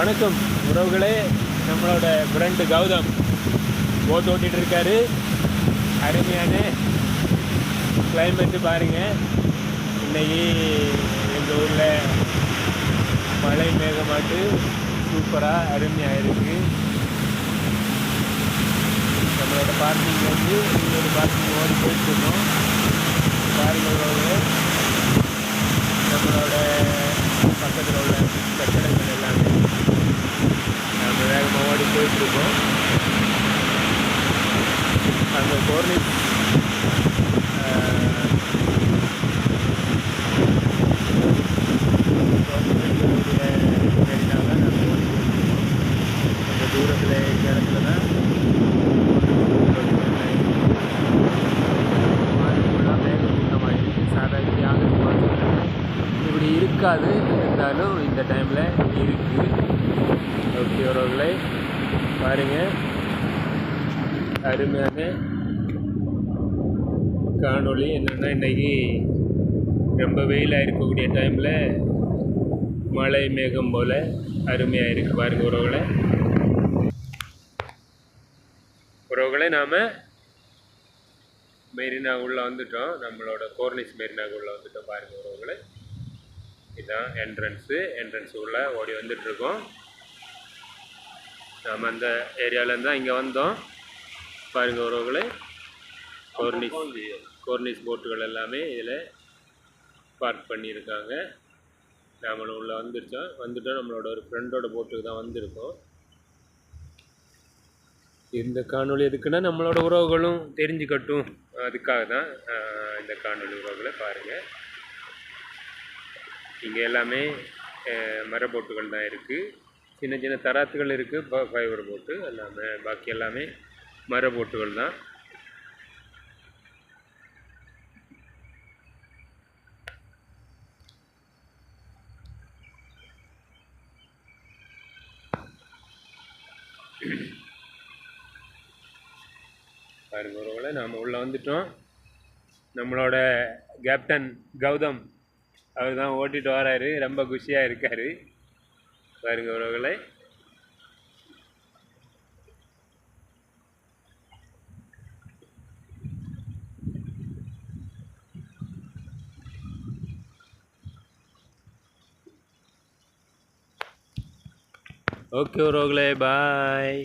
வணக்கம் உறவுகளே. நம்மளோட ஃப்ரெண்டு கௌதம். போட் ஓட்டிகிட்டு இருக்காரு அருமையான கிளைமேட்டு பாருங்கள் இன்னைக்கு எங்கள் ஊரில் மழை மேகமாட்டு சூப்பராக அருமையாக இருக்குது நம்மளோட பார்க்கிங்லேருந்து இன்னொரு பார்க்கிங் ஓடி போயிட்டுருக்கோம் பாருங்கள் உறவுகளே நம்மளோட பக்கத்தில் உள்ள கட்டடங்கள் எல்லாமே நம்ம வேகமாக ஓடி போயிட்டுருக்கோம் அந்த கோர்னிஸ் இருக்காது இருந்தாலும் இந்த டைமில் இருக்குது ஓகே உறவுகளை பாருங்கள் அருமையான காணொளி என்னென்னா இன்றைக்கி ரொம்ப வெயிலாக இருக்கக்கூடிய டைமில் மழை மேகம் போல் அருமையாக இருக்குது பாருங்கள் உறவுகளை. உறவுகளை நாம் மெரினா உள்ளே வந்துட்டோம். நம்மளோட கோர்னிஸ் மெரினாக்கு உள்ளே வந்துட்டோம் பாருங்கள் உறவுகளை. இதுதான் என்ட்ரன்ஸு என்ட்ரன்ஸ் உள்ளே ஓடி வந்துட்டுருக்கோம். நாம் அந்த ஏரியாவிலேருந்து தான் இங்கே வந்தோம். பாருங்கள் உறவுகளை கோர்னிஸ் கோர்னிஸ் போட்டுகள் எல்லாமே இதில் பார்க் பண்ணியிருக்காங்க. நாமளும் உள்ளே வந்துருச்சோம். வந்துட்டோம். நம்மளோட ஒரு ஃப்ரெண்டோட போட்டுக்கு தான் வந்திருக்கோம். இந்த காணொளி எதுக்குன்னா நம்மளோட உறவுகளும் தெரிஞ்சுக்கட்டும். அதுக்காக தான் இந்த காணொலி உறவுகளை பாருங்கள் இங்கே எல்லாமே மரபோட்டுகள் மர போட்டுகள் தான் இருக்குது சின்ன சின்ன தராத்துகள் இருக்குது ஃபைபர் போட்டு எல்லாமே. பாக்கி எல்லாமே மர போட்டுகள் தான். பாருங்க ஒருவேளை நாம் உள்ளே வந்துட்டோம். நம்மளோட கேப்டன் கௌதம் அவர் தான் ஓட்டிட்டு வராரு. ரொம்ப குஷியாக இருக்காரு. பாருங்க உறவுகளை ஓகே உறவுகளே பாய்